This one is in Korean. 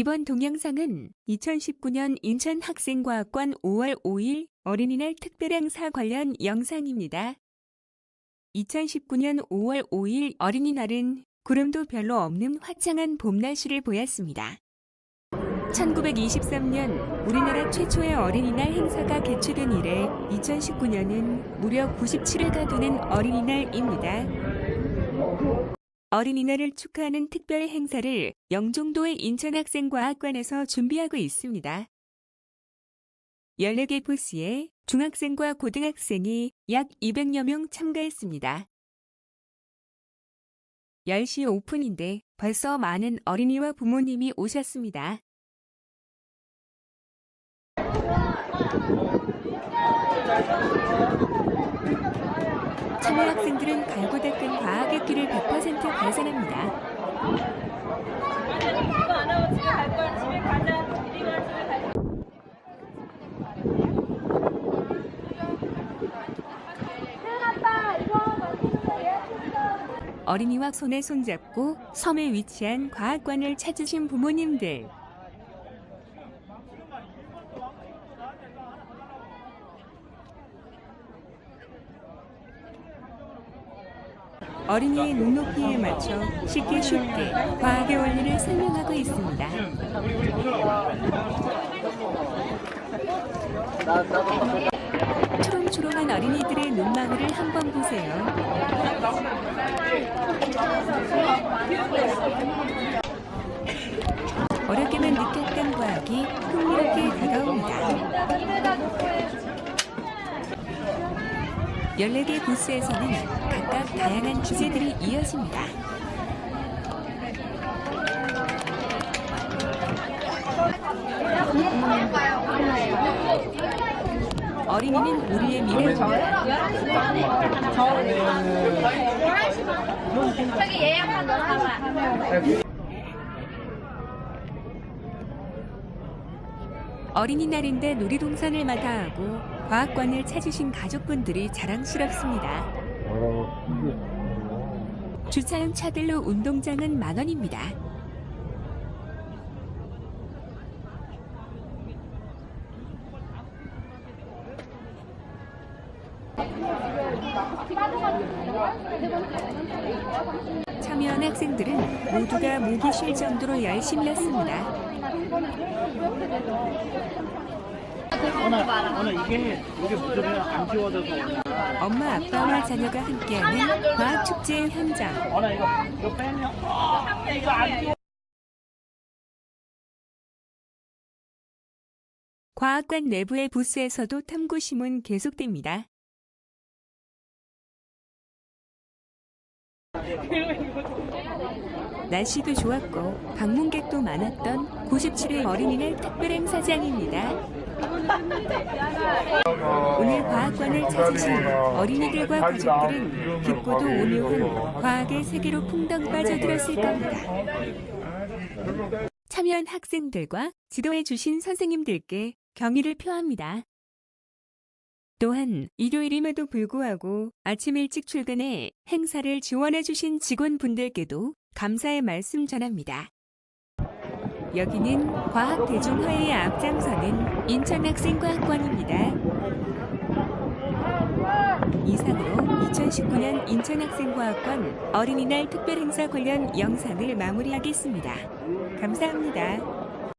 이번 동영상은 2019년 인천학생과학관 5월 5일 어린이날 특별행사 관련 영상입니다. 2019년 5월 5일 어린이날은 구름도 별로 없는 화창한 봄 날씨를 보였습니다. 1923년 우리나라 최초의 어린이날 행사가 개최된 이래 2019년은 무려 97회가 되는 어린이날입니다. 어린이날을 축하하는 특별 행사를 영종도의 인천학생과학관에서 준비하고 있습니다. 14개 부스에 중학생과 고등학생이 약 200여 명 참가했습니다. 10시 오픈인데 벌써 많은 어린이와 부모님이 오셨습니다. 참여 학생들은 갈고 닦은 과학의 길을 100% 발산합니다. 어린이와 손에 손잡고 섬에 위치한 과학관을 찾으신 부모님들. 어린이의 눈높이에 맞춰 쉽게 쉽게 과학의 원리를 설명하고 있습니다. 초롱초롱한 어린이들의 눈망울을 한번 보세요. 어렵게만 느꼈던 과학이 흥미롭게 다가옵니다. 14개 부스에서는 각각 다양한 주제들이 이어집니다. 어린이는 우리의 미래입니다. 저기 예약한. 어린이날인데 놀이동산을 마다하고 과학관을 찾으신 가족분들이 자랑스럽습니다. 주차용 차들로 운동장은 만 원입니다. 참여한 학생들은 모두가 목이 쉴 정도로 열심이었습니다. 오늘 오늘 이게 이게 무슨 안 지워져서 오늘 엄마 아빠와 자녀가 함께하는 과학 축제 현장. 오늘 이거 이거 빼면 아, 이거 안 지워. 과학관 내부의 부스에서도 탐구 심은 계속됩니다. 날씨도 좋았고 방문객도 많았던 97회 어린이날 특별 행사장입니다. 오늘 과학관을 찾으신 어린이들과 가족들은 깊고도 오묘한 과학의 세계로 풍덩 빠져들었을 겁니다. 참여한 학생들과 지도해 주신 선생님들께 경의를 표합니다. 또한 일요일임에도 불구하고 아침 일찍 출근해 행사를 지원해 주신 직원분들께도 감사의 말씀 전합니다. 여기는 과학 대중화해의 앞장서는 인천학생과학관입니다. 이상으로 2019년 인천학생과학관 어린이날 특별행사 관련 영상을 마무리하겠습니다. 감사합니다.